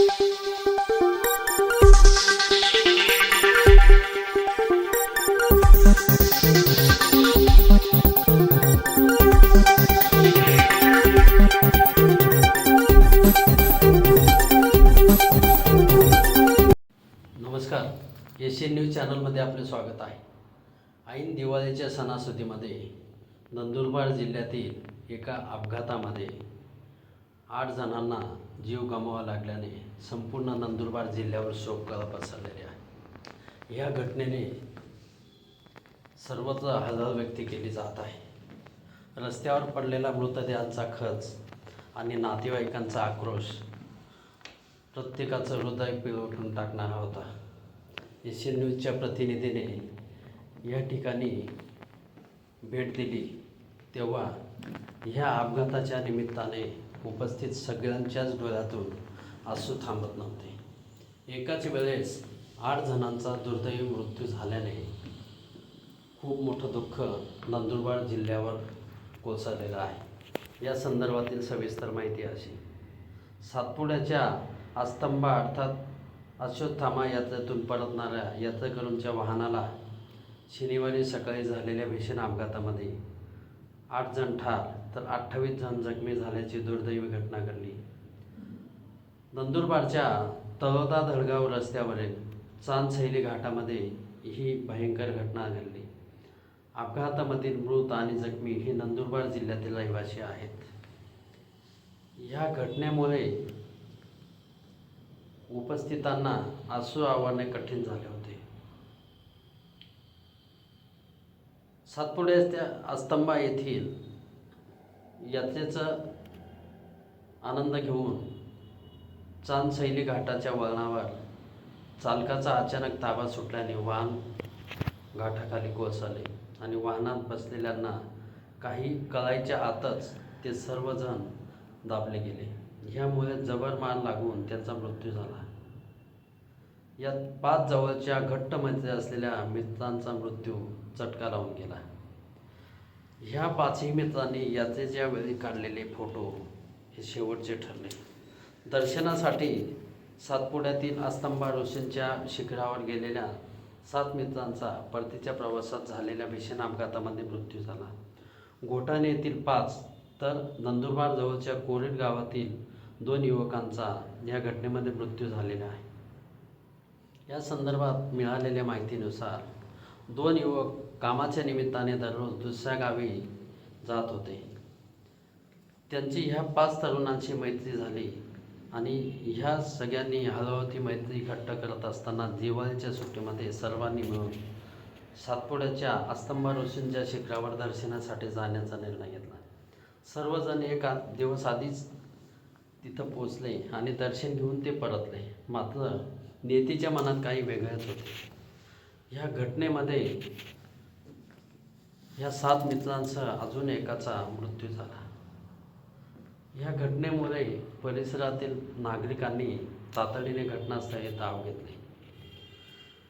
नमस्कार. Asian news चॅनलमध्ये आपले स्वागत आहे. ऐन दिवाळीच्या सणासुदीमध्ये नंदुरबार जिल्ह्यातील एका अपघातामध्ये आठ जणांना जीव गमवावा लागल्याने संपूर्ण नंदुरबार जिल्ह्यावर शोककळा पसरलेली आहे. या घटनेने सर्वत्र हळहळ व्यक्त केली जात आहे. रस्त्यावर पडलेला मृतदेहांचा खच आणि नातेवाईकांचा आक्रोश प्रत्येकाचं हृदय पिळवटून टाकणारा होता. एशियन न्यूजच्या प्रतिनिधीने या ठिकाणी भेट दिली तेव्हा ह्या अपघाताच्या निमित्ताने उपस्थित सगळ्यांच्याच डोळ्यातून आसू थांबत नव्हते. एकाच वेळेस आठ जणांचा दुर्दैवी मृत्यू झाल्याने खूप मोठं दुःख नंदुरबार जिल्ह्यावर कोसळलेलं आहे. या संदर्भातील सविस्तर माहिती अशी. सातपुड्याच्या आस्तंबा अर्थात अश्वत्थामा यात्रेतून परतणाऱ्या यात्रेकरूंच्या वाहनाला शनिवारी सकाळी झालेल्या भीषण अपघातामध्ये आठ जण ठार तर अठ्ठावीस जण जखमी झाल्याची दुर्दैवी घटना घडली. नंदुरबारच्या तळोदा धडगाव रस्त्यावरील चांदशैली घाटामध्ये ही भयंकर घटना घडली. अपघातामधील मृत आणि जखमी हे नंदुरबार जिल्ह्यातील रहिवासी आहेत. या घटनेमुळे उपस्थितांना आसू आवरणे कठीण झाले होते. सातपुड्याच्या अस्तंबा येथील यात्रेचा आनंद घेऊन चांदसैली घाटाच्या वळणावर चालकाचा अचानक ताबा सुटल्याने वाहन घाटाखाली कोसळले आणि वाहनात बसलेल्यांना काही कळायच्या आतच ते सर्वजण दाबले गेले. ह्यामुळे जबर मान लागून त्यांचा मृत्यू झाला. यात पाच जवळच्या घट्ट मैत्री असलेल्या मित्रांचा मृत्यू चटका लावून गेला. ह्या पाचही मित्रांनी याचे वेळी काढलेले फोटो हे शेवटचे ठरले. दर्शनासाठी सातपुड्यातील आस्तंबा रोशनच्या शिखरावर गेलेल्या सात मित्रांचा परतीच्या प्रवासात झालेल्या भीषण अपघातामध्ये मृत्यू झाला. घोटाणे येथील पाच तर नंदुरबार जवळच्या कोरेट गावातील दोन युवकांचा या घटनेमध्ये मृत्यू झालेला आहे. या संदर्भात मिळालेल्या माहितीनुसार दोन युवक कामाच्या निमित्ताने दररोज दुसऱ्या गावी जात होते. त्यांची ह्या पाच तरुणांशी मैत्री झाली आणि ह्या सगळ्यांनी हळूहळू ती मैत्री घट्ट करत असताना दिवाळीच्या सुट्टीमध्ये सर्वांनी मिळून सातपुड्याच्या अस्तंबा ऋषींच्या शिखरावर दर्शनासाठी जाण्याचा निर्णय घेतला. सर्वजण एक दिवस आधीच तिथं पोचले आणि दर्शन घेऊन ते परतले. मात्र नेतीच्या मनात काही वेगळेच होते. ह्या घटनेमध्ये ह्या सात मित्रांसह अजून एकाचा मृत्यू झाला. ह्या घटनेमुळे परिसरातील नागरिकांनी तातडीने घटनास्थळी धाव घेतली.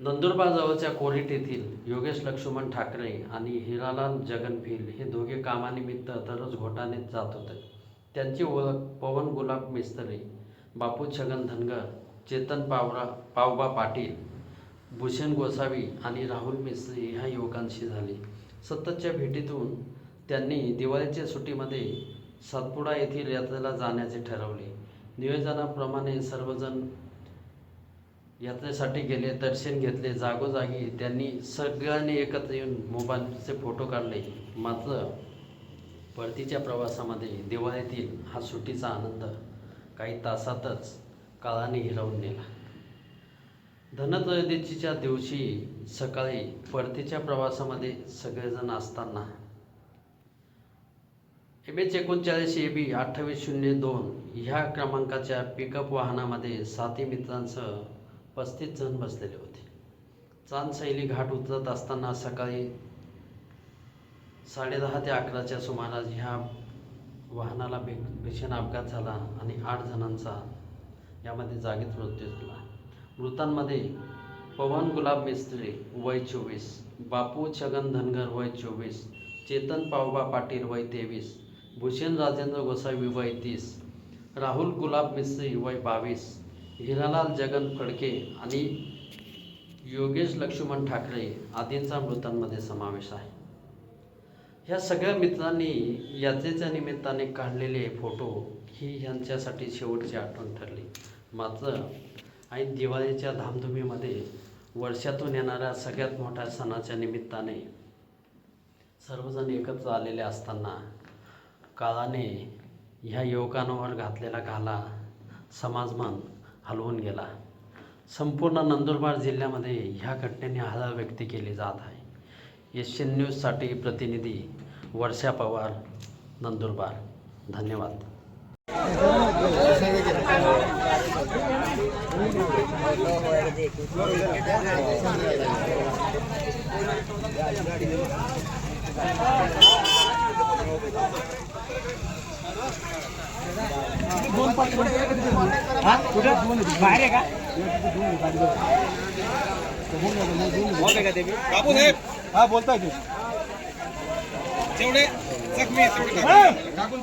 नंदुरबार जवळच्या येथील योगेश लक्ष्मण ठाकरे आणि हिरालाल जगन भिल हे दोघे कामानिमित्त दररोज घोटाने जात होते. त्यांची ओळख पवन गुलाब मिस्त्री बापू छगन धनगर चेतन पावरा पावबा पाटील भूषण गोसावी आणि राहुल मिस्त्री ह्या युवकांशी झाली. सततच्या भेटीतून त्यांनी दिवाळीच्या सुट्टीमध्ये सातपुडा येथील यात्रेला जाण्याचे ठरवले. नियोजनाप्रमाणे सर्वजण यात्रेसाठी गेले दर्शन घेतले. जागोजागी त्यांनी सगळ्यांनी एकत्र येऊन मोबाईलचे फोटो काढले. मात्र परतीच्या प्रवासामध्ये दिवाळीतील हा सुट्टीचा आनंद काही तासातच काळाने हिरावून नेला. धनत्रयोदशीच्या दिवशी सकाळी परतीच्या प्रवासामध्ये सगळेजण असताना एम एच एकोणचाळीस ए बी अठ्ठावीस शून्य दोन ह्या क्रमांकाच्या पिकअप वाहनामध्ये साती मित्रांसह पस्तीस जण बसलेले होते. चांदसैली घाट उतरत असताना सकाळी साडेदहा ते अकराच्या सुमारास ह्या वाहनाला भीषण अपघात झाला आणि आठ जणांचा यामध्ये जागीच मृत्यू झाला. मृतांमध्ये पवन गुलाब मिस्त्री वय चोवीस बापू छगन धनगर वय चोवीस चेतन पावबा पाटील वय तेवीस भूषण राजेंद्र गोसावी वय तीस राहुल गुलाब मिस्त्री वय बावीस हिरालाल जगन फडके आणि योगेश लक्ष्मण ठाकरे आदींचा मृतांमध्ये समावेश आहे. ह्या सगळ्या मित्रांनी यात्रेच्या निमित्ताने काढलेले फोटो ही ह्यांच्यासाठी शेवटची आठवण ठरली. मात्र आणि दिवाळीच्या धामधुमीमध्ये वर्षातून येणाऱ्या सगळ्यात मोठ्या सणाच्या निमित्ताने सर्वजण एकत्र आलेले असताना काळाने ह्या युवकांवर घातलेला घाला समाजमान हलवून गेला. संपूर्ण नंदुरबार जिल्ह्यामध्ये ह्या घटनेने हळहळ व्यक्त केली जात आहे. एशियन न्यूजसाठी प्रतिनिधी वर्षा पवार नंदुरबार. धन्यवाद. बाहेर आहे का? ओके का ते बापू साहेब हा बोलताय तेवढे जखमी तेवढे टाकून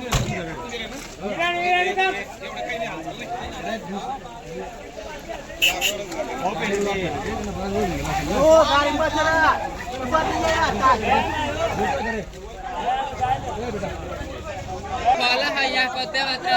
काही नाही हालचाल नाही. ओके हो Wala haya kote batra